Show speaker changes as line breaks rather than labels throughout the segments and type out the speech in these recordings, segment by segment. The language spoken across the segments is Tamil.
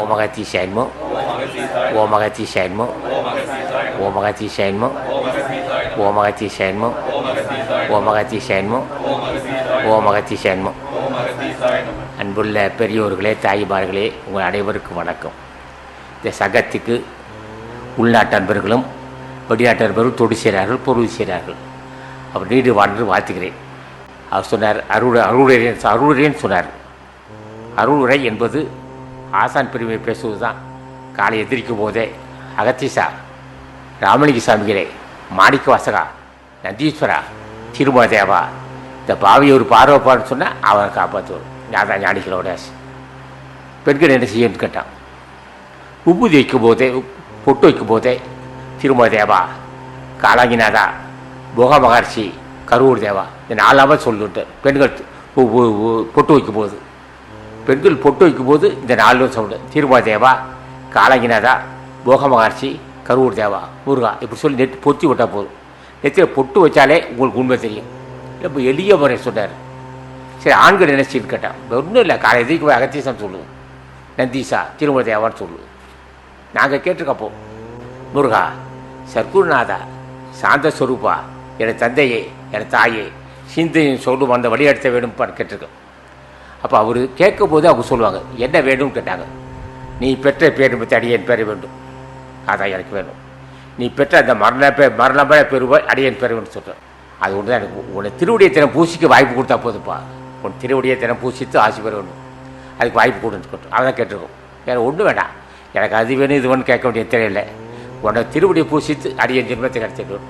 ஓம் சைன்மோ ஓம் சைன்மோ ஓம் சைன்மோ ஓம் சைன்மோ சைன்மோ சைன்மோ அன்புள்ள பெரியோர்களே தாய்மார்களே உங்கள் அனைவருக்கும் வணக்கம். இந்த சங்கத்துக்கு உள்நாட்டு அன்பர்களும் வெளிநாட்டு அன்பர்களும் தொடு செய்கிறார்கள் பொருள் செய்கிறார்கள். அவர் நீடு வாழ்ந்து வாழ்த்துகிறேன். அவர் சொன்னார் அருள் அருளுரையன் அருளுரையன் சொன்னார். அருளுரை என்பது ஆசான் பெருமை பேசுவது தான் காலை எதிரிக்கும் போதே அகத்தீசா ராமலிங்க சாமிகளே மாணிக்க வாசகா நந்தீஸ்வரா திருமதேவா இந்த பாவி ஒரு பார்வைப்பான்னு சொன்னால் அவரை காப்பாற்றுவார் தான் ஞானிகளோட பெண்கள் என்ன செய்யணும்னு கேட்டான். உப்புதி வைக்கும் போதே பொட்டு வைக்கும் போதே திருமதேவா காலாங்கிநாதா போக மகர்ஷி கரூர் தேவா இந்த நாலாமல் சொல்லுட்டு பெண்கள் பொட்டு வைக்கும் போது பெண்கள் பொட்டு வைக்கும்போது இந்த நாலு சவுண்டு. திருமதேவா காலாங்கிநாதா போக மகர்ஷி கரூர் தேவா முருகா இப்படி சொல்லி நெட்டு பொத்தி விட்டால் போதும். நெத்தியில் பொட்டு வச்சாலே உங்களுக்கு உண்மை தெரியும். இப்போ எளிய முறை சொன்னார். சரி ஆண்கள் நினைச்சின்னு செய்யு கேட்டான் ஒன்றும் இல்லை காலை எதிர்க்கு போய் அகத்தீசன் சொல்லுவோம் நந்தீசா திருமல தேவான்னு சொல்லுவோம் நாங்கள் கேட்டிருக்கப்போ முருகா சர்க்குருநாதா சாந்த ஸ்வரூபா என் தந்தையே என் தாயே சிந்தையும் சொல்லும் அந்த வழியெடுத்த வேணும்ப்பான்னு கேட்டிருக்கோம். அப்போ அவர் கேட்கும் போது அவங்க சொல்லுவாங்க என்ன வேணும்னு கேட்டாங்க. நீ பெற்ற பேர் அடியேன் பெற வேண்டும். அதான் எனக்கு வேணும். நீ பெற்ற அந்த மரண பே மரணமே பெறுவாய் அடியேன் பெற வேண்டும் சொல்கிறேன் அது ஒன்று தான் எனக்கு. உன்னை திருவடியை தினம் பூசிக்க வாய்ப்பு கொடுத்தா போதுப்பா உன் திருவடியை தினம் பூசித்து ஆசி பெற வேணும் அதுக்கு வாய்ப்பு கொடுன்னு சொல்லிட்டு அதான் கேட்டிருக்கோம். வேறு ஒன்றும் வேண்டாம். எனக்கு அது வேணும் இது வேணும் கேட்க வேண்டிய தெரியல உன்னை திருவடியை பூசித்து அடியேன் ஜென்மத்தை கிடைச்சிடும்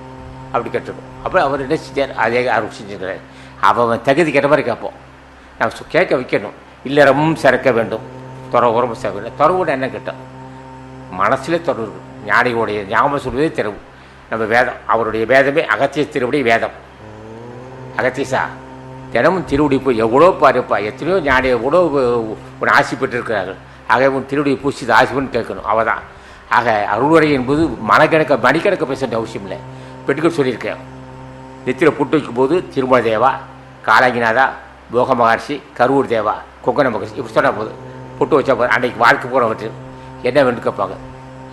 அப்படி கேட்டிருக்கோம். அப்புறம் அவர் என்ன செஞ்சார்? அதே அருள் செஞ்சுக்கிறார் அவன் தகுதி கேட்ட மாதிரி கேட்போம். நான் கேட்க வைக்கணும். ரொம்ப சிறக்க வேண்டும். துற உரமும் சிறக்க வேண்டும். துறவுன்னு என்ன கேட்டோம் மனசிலே துறவு. இருக்கு. ஞானிகளுடைய ஞாபகம் சொல்வதே திறவு. நம்ம வேதம் அவருடைய வேதமே அகத்திய திருவடி வேதம். அகத்தியசா தினமும் திருவடி போய் எவ்வளோ பாருப்பா. எத்தனையோ ஞானி எவ்வளோ உன் ஆசி பெற்றிருக்கிறார்கள். ஆக உன் திருவடியை பூசி ஆசிபன்னு கேட்கணும். அவள் தான் ஆக அருள்வரை என்பது மனக்கணக்க மணிக்கணக்க பேச வேண்டிய அவசியம் இல்லை. பெட்டுக்கள் சொல்லியிருக்கேன் நெத்தியில் புட்டு வைக்கும்போது திருமல தேவா காலாங்கிநாதா போக மகர்ஷி கரூர் தேவா கொங்கன மகர்ஷி இப்படி சொன்னால் போதும். புட்டு வச்சா போதும். அன்றைக்கு வாழ்க்கை போகிறவற்று என்ன வேணும் கேட்பாங்க?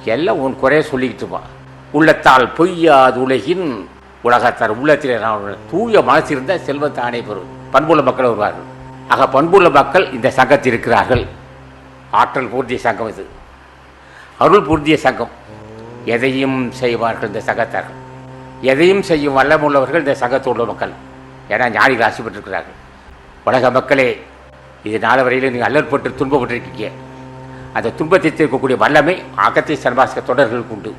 எல்லாம் உன் குறைய சொல்லிக்கிட்டு இருப்பான். உள்ளத்தால் பொய்யாது உலகின் உலகத்தார். உள்ளத்தில் நான் தூய மனசு இருந்தால் செல்வத்தானே பெறும் பண்புள்ள மக்கள் வருவார்கள். ஆக பண்புள்ள மக்கள் இந்த சங்கத்தில் இருக்கிறார்கள். ஆற்றல் பூர்த்திய சங்கம் இது. அருள் பூர்த்திய சங்கம். எதையும் செய்வார்கள் இந்த சங்கத்தார்கள். எதையும் செய்யும் வல்லமுள்ளவர்கள் இந்த சங்கத்தில் உள்ள மக்கள். ஏன்னா ஞானிகள் ஆசி உலக மக்களே இது நாலு வரையில் நீங்கள் அல்லற்பட்டு துன்பப்பட்டிருக்கீங்க. அந்த துன்பத்தை தீர்க்கக்கூடிய வல்லமை அகத்திய சன்மாசக தொடர்களுக்கு உண்டு.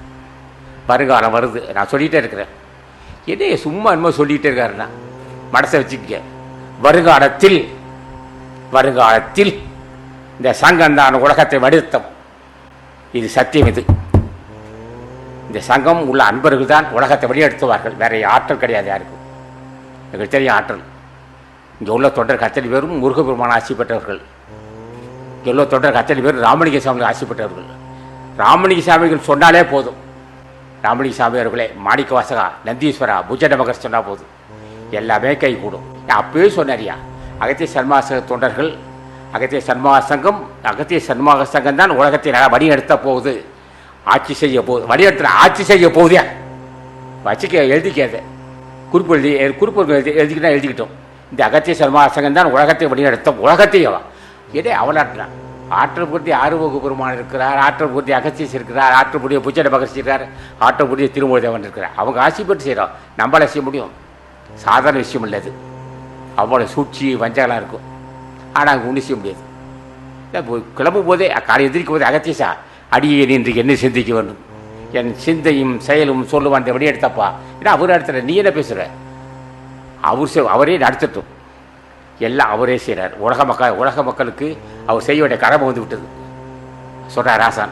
வருங்காலம் வருது நான் சொல்லிகிட்டே இருக்கிறேன். என்ன சும்மா என்னமோ சொல்லிகிட்டே இருக்காருன்னா மனசை வச்சுக்க வருங்காலத்தில் வருங்காலத்தில் இந்த சங்கம் தான் உலகத்தை வடித்தம் இது சத்தியம் இது. இந்த சங்கம் உள்ள அன்பர்கள் தான் உலகத்தை வழிநடத்துவார்கள். வேற ஆற்றல் கிடையாது யாருக்கும். எங்களுக்கு தெரியும் ஆற்றல். இங்கே உள்ள தொண்டர் கத்தனை பேரும் முருகபெருமான ஆசி பெற்றவர்கள். இங்கே உள்ள தொண்டர் கத்தலி பேரும் ராமலிங்க சாமிகள் ஆசி பெற்றவர்கள். ராமலிங்க சாமிகள் சொன்னாலே போதும். ராமலிங்க சாமி அவர்களே மாணிக்க வாசகா நந்தீஸ்வரா புஜண்ட நமகர் சொன்னால் போதும். எல்லாமே கை கூடும் நான் அப்பவே சொன்னாரியா அகத்திய சன்மாசக தொண்டர்கள் அகத்திய சன்மாக சங்கம் அகத்திய சன்மாக சங்கம் தான் உலகத்தை நல்லா வழி எடுத்த போகுது. ஆட்சி செய்ய போகுது வழி ஆட்சி செய்ய போகுதே. வச்சுக்க எழுதிக்காது குறிப்பு எழுதி குறிப்பு எழுதி எழுதிக்கிட்டா எழுதிக்கிட்டோம். இந்த அகத்திய சன்மாக தான் உலகத்தை வழிநடத்த உலகத்தையவா இதே அவலாற்றான் ஆற்றல் பூர்த்தி ஆறுமுக பெருமான் இருக்கிறார் ஆற்றல் பூர்த்தி அகத்தியஸ் இருக்கிறார் ஆற்றல் பூர்த்திய புச்சட மகர்ஷி இருக்கார் ஆற்றல் பூர்த்திய திருமூலதேவன் இருக்கிறார். அவங்க ஆசைப்பட்டு செய்கிறோம் நம்மளால செய்ய முடியும். சாதாரண விஷயம் இல்லை அது அவ்வளோ சூழ்ச்சி வஞ்சகலாம் இருக்கும். ஆனால் அங்கே ஒன்றும் செய்ய முடியாது. இல்லை, கிளம்பும் போதே காலை எதிர்க்கும் போதே அகத்தியசா அடியே இன்றைக்கு என்ன சிந்திக்க வேண்டும்? என் சிந்தையும் செயலும் சொல்லுவான் அந்த வழி எடுத்தப்பா. ஏன்னா அவர் இடத்துல நீ என்ன பேசுகிற அவர் செய்- அவரே நடத்தட்டும். எல்லாம் அவரே செய்கிறார் உலக மக்கள் உலக மக்களுக்கு அவர் செய்ய வேண்டிய கடமை வந்து விட்டது. சொல்கிறார் ராசான்